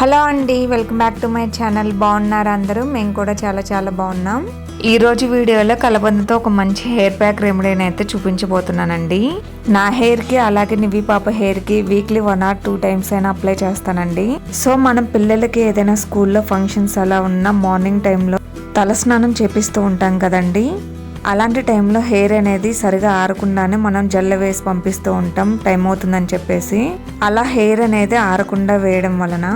Hello అండి welcome back to my channel. బాగున్నారు అందరూ? మేము కూడా చాలా చాలా బాగున్నాం. ఈ రోజు వీడియోలో కలబందతో ఒక మంచి హెయిర్ ప్యాక్ రెమెడీని అయితే చూపించబోతున్నానండి. నా హెయిర్కి అలాగే నివి పాప హెయిర్కి weekly one or two times అయినా అప్లై చేస్తానండి. సో మనం పిల్లలకి ఏదైనా స్కూల్లో ఫంక్షన్స్ అలా ఉన్న మార్నింగ్ టైంలో తలస్నానం చేపిస్తూ ఉంటాం కదండి. అలాంటి టైంలో హెయిర్ అనేది సరిగా ఆరకుండానే మనం జల్ల వేసి పంపిస్తూ ఉంటాం. టైం అవుతుందని చెప్పేసి. అలా హెయిర్ అనేది ఆరకుండా వేయడం వలన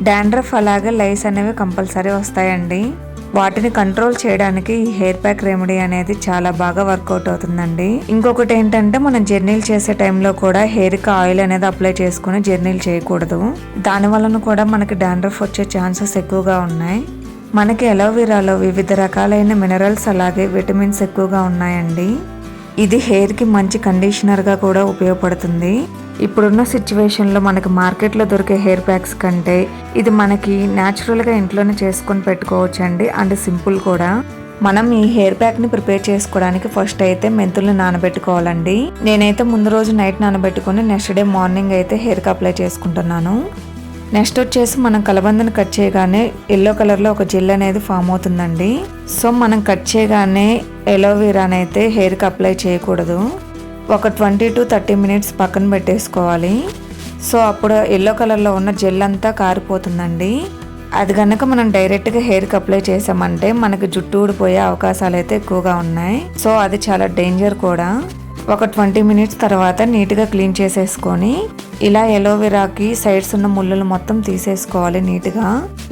డాండ్రఫ్ అలాగే లైస్ అనేవి కంపల్సరీ వస్తాయండి. వాటిని కంట్రోల్ చేయడానికి ఈ హెయిర్ ప్యాక్ రెమెడీ అనేది చాలా బాగా వర్కౌట్ అవుతుందండి. ఇంకొకటి ఏంటంటే మనం జర్నీలు చేసే టైంలో కూడా హెయిర్కి ఆయిల్ అనేది అప్లై చేసుకుని జర్నీలు చేయకూడదు. దాని వలన కూడా మనకి డాండ్రఫ్ వచ్చే ఛాన్సెస్ ఎక్కువగా ఉన్నాయి. మనకి ఎలోవెరాలో వివిధ రకాలైన మినరల్స్ అలాగే విటమిన్స్ ఎక్కువగా ఉన్నాయండి. ఇది హెయిర్కి మంచి కండిషనర్గా కూడా ఉపయోగపడుతుంది. ఇప్పుడున్న సిచ్యువేషన్లో మనకి మార్కెట్లో దొరికే హెయిర్ ప్యాక్స్ కంటే ఇది మనకి న్యాచురల్గా ఇంట్లోనే చేసుకొని పెట్టుకోవచ్చండి. అండ్ సింపుల్ కూడా. మనం ఈ హెయిర్ ప్యాక్ని ప్రిపేర్ చేసుకోవడానికి ఫస్ట్ అయితే మెంతుల్ని నానబెట్టుకోవాలండి. నేనైతే ముందు రోజు నైట్ నానబెట్టుకొని నెక్స్ట్ డే మార్నింగ్ అయితే హెయిర్కి అప్లై చేసుకుంటున్నాను. నెక్స్ట్ వచ్చేసి మనం కలబందని కట్ చేయగానే ఎల్లో కలర్లో ఒక జెల్ అనేది ఫామ్ అవుతుందండి. సో మనం కట్ చేయగానే ఎలోవీరాని అయితే హెయిర్కి అప్లై చేయకూడదు. ఒక ట్వంటీ టు థర్టీ మినిట్స్ పక్కన పెట్టేసుకోవాలి. సో అప్పుడు ఎల్లో కలర్లో ఉన్న జెల్ అంతా కారిపోతుందండి. అది కనుక మనం డైరెక్ట్గా హెయిర్కి అప్లై చేసామంటే మనకి జుట్టు ఊడిపోయే అవకాశాలు అయితే ఎక్కువగా ఉన్నాయి. సో అది చాలా డేంజర్ కూడా. ఒక ట్వంటీ మినిట్స్ తర్వాత నీట్గా క్లీన్ చేసేసుకొని ఇలా ఎలోవెరాకి సైడ్స్ ఉన్న ముళ్ళలు మొత్తం తీసేసుకోవాలి నీట్గా.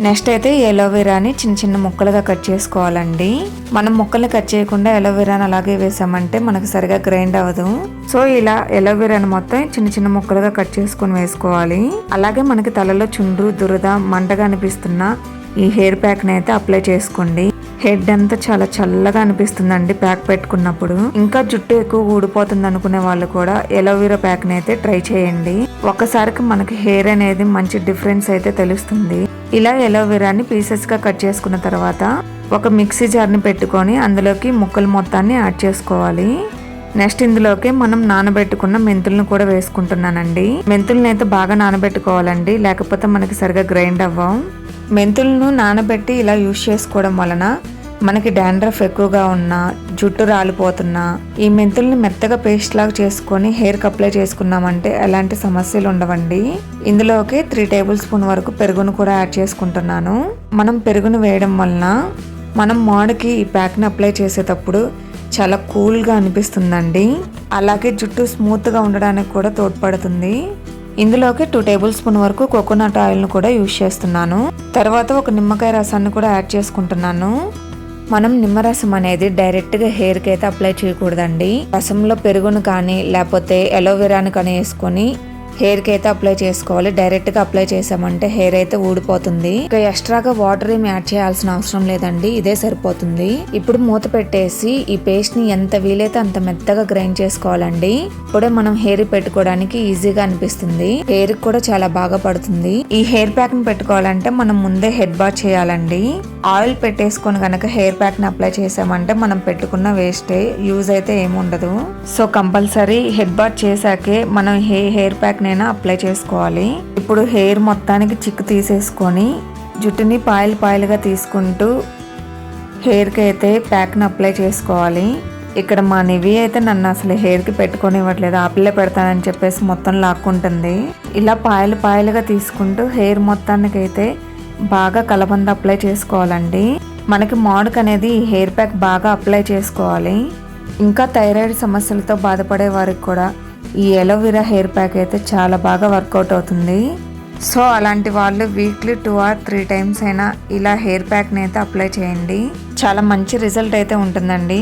నెక్స్ట్ అయితే ఎలోవెరాని చిన్న చిన్న ముక్కలుగా కట్ చేసుకోవాలండి. మనం ముక్కల్ని కట్ చేయకుండా ఎలోవెరాని అలాగే వేసామంటే మనకు సరిగా గ్రైండ్ అవ్వదు. సో ఇలా ఎలోవెరాని మొత్తం చిన్న చిన్న ముక్కలుగా కట్ చేసుకొని వేసుకోవాలి. అలాగే మనకి తలలో చుండ్రు దురద మంటగా అనిపిస్తున్న ఈ హెయిర్ ప్యాక్ని అయితే అప్లై చేసుకోండి. హెడ్ అంతా చాలా చల్లగా అనిపిస్తుందండి ప్యాక్ పెట్టుకున్నప్పుడు. ఇంకా జుట్టు ఎక్కువ ఊడిపోతుంది అనుకునే వాళ్ళు కూడా ఎలోవీరా ప్యాక్ని అయితే ట్రై చేయండి. ఒక్కసారికి మనకి హెయిర్ అనేది మంచి డిఫరెన్స్ అయితే తెలుస్తుంది. ఇలా ఎలోవెరాని పీసెస్గా కట్ చేసుకున్న తర్వాత ఒక మిక్సీ జార్ని పెట్టుకొని అందులోకి ముక్కలు మొత్తాన్ని యాడ్ చేసుకోవాలి. నెక్స్ట్ ఇందులోకి మనం నానబెట్టుకున్న మెంతులను కూడా వేసుకుంటున్నానండి. మెంతులను అయితే బాగా నానబెట్టుకోవాలండి. లేకపోతే మనకి సరిగా గ్రైండ్ అవ్వం మెంతులను నానబెట్టి ఇలా యూజ్ చేసుకోవడం వలన మనకి డాండ్రఫ్ ఎక్కువగా ఉన్నా జుట్టు రాలిపోతున్నా ఈ మెంతుల్ని మెత్తగా పేస్ట్ లాగా చేసుకొని హెయిర్కి అప్లై చేసుకున్నామంటే ఎలాంటి సమస్యలు ఉండవండి. ఇందులోకి త్రీ టేబుల్ స్పూన్ వరకు పెరుగును కూడా యాడ్ చేసుకుంటున్నాను. మనం పెరుగును వేయడం వలన మనం మాడికి ఈ ప్యాక్ని అప్లై చేసేటప్పుడు చాలా కూల్గా అనిపిస్తుందండి. అలాగే జుట్టు స్మూత్గా ఉండడానికి కూడా తోడ్పడుతుంది. ఇందులోకి టూ టేబుల్ స్పూన్ వరకు కోకోనట్ ఆయిల్ను కూడా యూజ్ చేస్తున్నాను. తర్వాత ఒక నిమ్మకాయ రసాన్ని కూడా యాడ్ చేసుకుంటున్నాను. మనం నిమ్మరసం అనేది డైరెక్ట్గా హెయిర్కి అయితే అప్లై చేయకూడదండి. రసంలో పెరుగును కానీ లేకపోతే ఎలోవెరాని కానీ వేసుకొని హెయిర్కి అయితే అప్లై చేసుకోవాలి. డైరెక్ట్గా అప్లై చేసామంటే హెయిర్ అయితే ఊడిపోతుంది. ఇక ఎక్స్ట్రాగా వాటర్ ఏమి యాడ్ చేయాల్సిన అవసరం లేదండి. ఇదే సరిపోతుంది. ఇప్పుడు మూత పెట్టేసి ఈ పేస్ట్ని ఎంత వీలైతే అంత మెత్తగా గ్రైండ్ చేసుకోవాలండి. ఇప్పుడే మనం హెయిర్ పెట్టుకోవడానికి ఈజీగా అనిపిస్తుంది. హెయిర్ కూడా చాలా బాగా పడుతుంది. ఈ హెయిర్ ప్యాక్ని పెట్టుకోవాలంటే మనం ముందే హెడ్ బాత్ చేయాలండి. ఆయిల్ పెట్టేసుకొని కనుక హెయిర్ ప్యాక్ని అప్లై చేసామంటే మనం పెట్టుకున్న వేస్టే యూజ్ అయితే ఏముండదు సో కంపల్సరీ హెడ్ బాత్ చేశాకే మనం హే హెయిర్ ప్యాక్ నైనా అప్లై చేసుకోవాలి. ఇప్పుడు హెయిర్ మొత్తానికి చిక్కు తీసేసుకొని జుట్టుని పాయలు పాయలుగా తీసుకుంటూ హెయిర్కి అయితే ప్యాక్ని అప్లై చేసుకోవాలి. ఇక్కడ మా నివి అయితే నన్ను అసలు హెయిర్కి పెట్టుకొని ఇవ్వట్లేదు ఆ పిల్ల పెడతానని చెప్పేసి మొత్తం లాక్కుంటుంది. ఇలా పాయలు పాయలుగా తీసుకుంటూ హెయిర్ మొత్తానికి అయితే బాగా కలబంద అప్లై చేసుకోవాలండి. మనకి మాడుక్ అనేది హెయిర్ ప్యాక్ బాగా అప్లై చేసుకోవాలి. ఇంకా థైరాయిడ్ సమస్యలతో బాధపడే వారికి కూడా ఈ ఎలోవెరా హెయిర్ ప్యాక్ అయితే చాలా బాగా వర్కౌట్ అవుతుంది. సో అలాంటి వాళ్ళు weekly two or three times అయినా ఇలా హెయిర్ ప్యాక్ని అయితే అప్లై చేయండి. చాలా మంచి రిజల్ట్ అయితే ఉంటుందండి.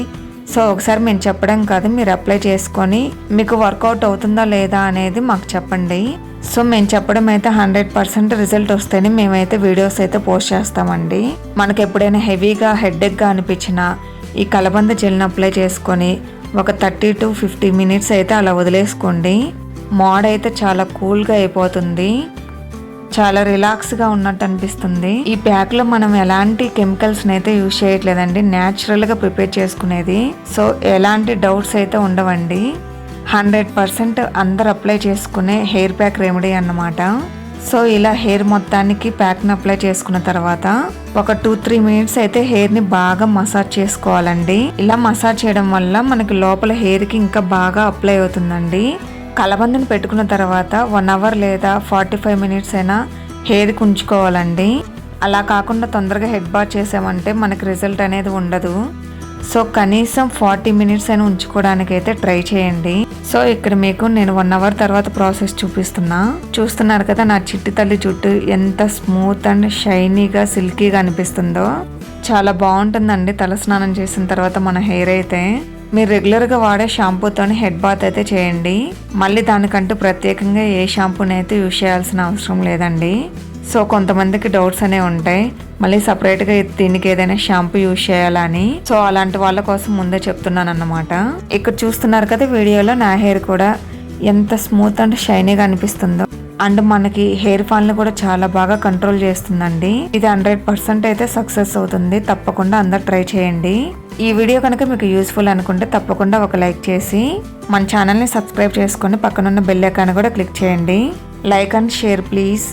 సో ఒకసారి మేము చెప్పడం కాదు మీరు అప్లై చేసుకొని మీకు వర్కౌట్ అవుతుందా లేదా అనేది మాకు చెప్పండి. సో మేము చెప్పడం అయితే హండ్రెడ్ పర్సెంట్ రిజల్ట్ వస్తేనే మేమైతే వీడియోస్ అయితే పోస్ట్ చేస్తామండి. మనకి ఎప్పుడైనా హెవీగా హెడ్ఎక్గా అనిపించినా ఈ కలబంద జెల్ని అప్లై చేసుకొని ఒక థర్టీ టు ఫిఫ్టీ మినిట్స్ అయితే అలా వదిలేసుకోండి. మోడ్ అయితే చాలా కూల్గా అయిపోతుంది. చాలా రిలాక్స్గా ఉన్నట్టు అనిపిస్తుంది. ఈ ప్యాక్లో మనం ఎలాంటి కెమికల్స్ని అయితే యూజ్ చేయట్లేదండి. న్యాచురల్గా ప్రిపేర్ చేసుకునేది. సో ఎలాంటి డౌట్స్ అయితే ఉండవండి. హండ్రెడ్ పర్సెంట్ అందరు అప్లై చేసుకునే హెయిర్ ప్యాక్ రెమెడీ అన్నమాట. సో ఇలా హెయిర్ మొత్తానికి ప్యాక్ని అప్లై చేసుకున్న తర్వాత ఒక టూ త్రీ మినిట్స్ అయితే హెయిర్ని బాగా మసాజ్ చేసుకోవాలండి. ఇలా మసాజ్ చేయడం వల్ల మనకి లోపల హెయిర్కి ఇంకా బాగా అప్లై అవుతుందండి. కలబందని పెట్టుకున్న తర్వాత వన్ అవర్ లేదా ఫార్టీ ఫైవ్ మినిట్స్ అయినా హెయిర్కి ఉంచుకోవాలండి. అలా కాకుండా తొందరగా హెడ్ బాత్ చేసామంటే మనకి రిజల్ట్ అనేది ఉండదు. సో కనీసం ఫార్టీ మినిట్స్ అయినా ఉంచుకోవడానికి అయితే ట్రై చేయండి. సో ఇక్కడ మీకు నేను వన్ అవర్ తర్వాత ప్రాసెస్ చూపిస్తున్నా. చూస్తున్నారు కదా నా చిట్టి తల్లి జుట్టు ఎంత స్మూత్ అండ్ షైనీగా సిల్కీగా అనిపిస్తుందో. చాలా బాగుంటుందండి తలస్నానం చేసిన తర్వాత మన హెయిర్ అయితే. మీరు రెగ్యులర్గా వాడే షాంపూతోని హెడ్ బాత్ అయితే చేయండి. మళ్ళీ దానికంటూ ప్రత్యేకంగా ఏ షాంపూని అయితే యూజ్ చేయాల్సిన అవసరం లేదండి. సో కొంతమందికి డౌట్స్ అనేవి ఉంటాయి. మళ్ళీ సపరేట్గా దీనికి ఏదైనా షాంపూ యూజ్ చేయాలని. సో అలాంటి వాళ్ళ కోసం ముందే చెప్తున్నాను అన్నమాట ఇక్కడ చూస్తున్నారు కదా వీడియోలో నా హెయిర్ కూడా ఎంత స్మూత్ అండ్ షైనీగా అనిపిస్తుందో. అండ్ మనకి హెయిర్ ఫాల్ని కూడా చాలా బాగా కంట్రోల్ చేస్తుందండి. ఇది హండ్రెడ్ పర్సెంట్ అయితే సక్సెస్ అవుతుంది. తప్పకుండా అందరు ట్రై చేయండి. ఈ వీడియో కనుక మీకు యూస్ఫుల్ అనుకుంటే తప్పకుండా ఒక లైక్ చేసి మన ఛానల్ని సబ్స్క్రైబ్ చేసుకొని పక్కనున్న బెల్ ఐకాన్ కూడా క్లిక్ చేయండి. Like and share please.